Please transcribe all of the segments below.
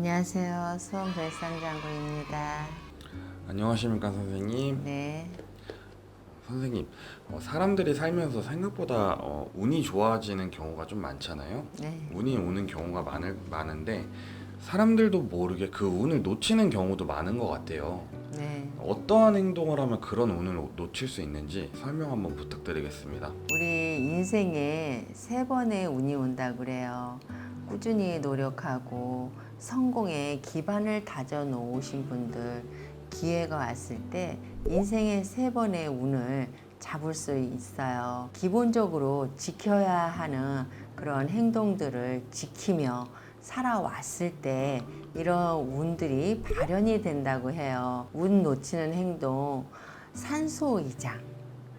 안녕하세요. 수원 별상 장군입니다. 안녕하십니까 선생님. 네. 선생님, 어, 사람들이 살면서 생각보다 어, 운이 좋아지는 경우가 좀 많잖아요. 네. 운이 오는 경우가 많을, 많은데 사람들도 모르게 그 운을 놓치는 경우도 많은 것 같아요. 네. 어떠한 행동을 하면 그런 운을 놓- 놓칠 수 있는지 설명 한번 부탁드리겠습니다. 우리 인생에 세 번의 운이 온다 그래요. 꾸준히 노력하고 성공의 기반을 다져 놓으신 분들 기회가 왔을 때 인생의 세 번의 운을 잡을 수 있어요. 기본적으로 지켜야 하는 그런 행동들을 지키며 살아왔을 때 이런 운들이 발현이 된다고 해요. 운 놓치는 행동, 산소 이장.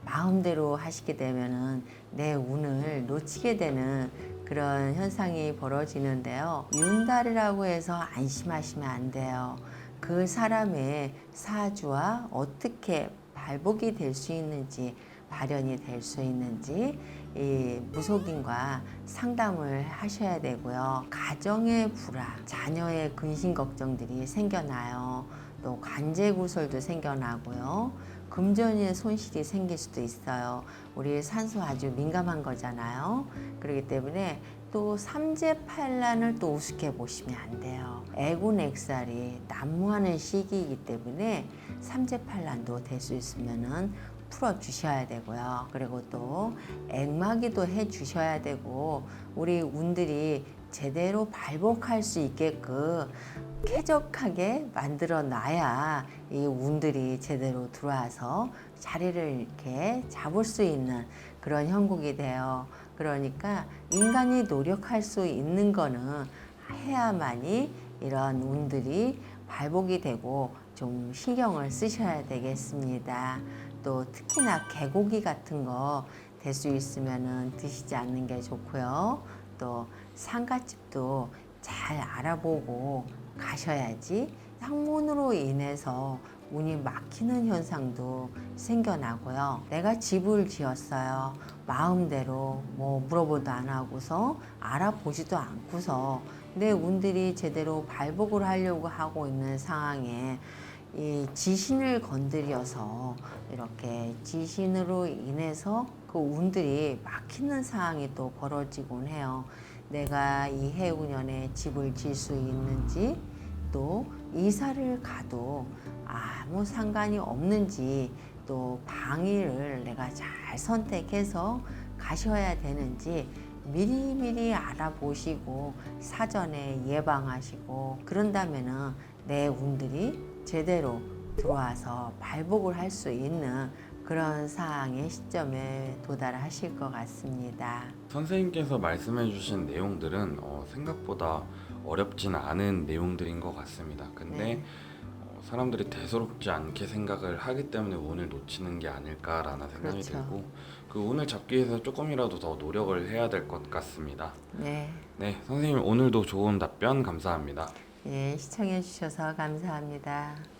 마음대로 하시게 되면은 내 운을 놓치게 되는 그런 현상이 벌어지는데요. 윤달이라고 해서 안심하시면 안 돼요. 그 사람의 사주와 어떻게 발복이 될 수 있는지 발현이 될 수 있는지 이 무속인과 상담을 하셔야 되고요. 가정의 불화, 자녀의 근심 걱정들이 생겨나요. 또 관제 구설도 생겨나고요. 금전의 손실이 생길 수도 있어요. 우리 산소 아주 민감한 거잖아요. 그렇기 때문에 또 삼재팔란을 또 우습게 보시면 안 돼요. 애군액살이 난무하는 시기이기 때문에 삼재팔란도 될 수 있으면은 풀어 주셔야 되고요. 그리고 또 액마기도 해 주셔야 되고 우리 운들이 제대로 발복할 수 있게끔 쾌적하게 만들어 놔야 이 운들이 제대로 들어와서 자리를 이렇게 잡을 수 있는 그런 형국이 돼요. 그러니까 인간이 노력할 수 있는 거는 해야만이 이런 운들이 발복이 되고 좀 신경을 쓰셔야 되겠습니다. 또 특히나 개고기 같은 거 될 수 있으면은 드시지 않는 게 좋고요. 또 상가집도 잘 알아보고 가셔야지 상문으로 인해서 운이 막히는 현상도 생겨나고요. 내가 집을 지었어요. 마음대로 뭐 물어보도 안 하고서 알아보지도 않고서 내 운들이 제대로 발복을 하려고 하고 있는 상황에 이 지신을 건드려서 이렇게 지신으로 인해서 그 운들이 막히는 상황이 또 벌어지곤 해요. 내가 이 해운년에 집을 질 수 있는지 또 이사를 가도 아무 상관이 없는지 또 방위를 내가 잘 선택해서 가셔야 되는지 미리미리 알아보시고 사전에 예방하시고 그런다면은 내 운들이 제대로 들어와서 발복을 할 수 있는 그런 상황의 시점에 도달하실 것 같습니다. 선생님께서 말씀해 주신 내용들은 어, 생각보다 어렵진 않은 내용들인 것 같습니다. 근데 네. 어, 사람들이 대수롭지 않게 생각을 하기 때문에 운을 놓치는 게 아닐까라는 생각이 그렇죠. 들고 그 운을 잡기 위해서 조금이라도 더 노력을 해야 될 것 같습니다. 네. 네, 선생님 오늘도 좋은 답변 감사합니다. 예, 시청해 주셔서 감사합니다.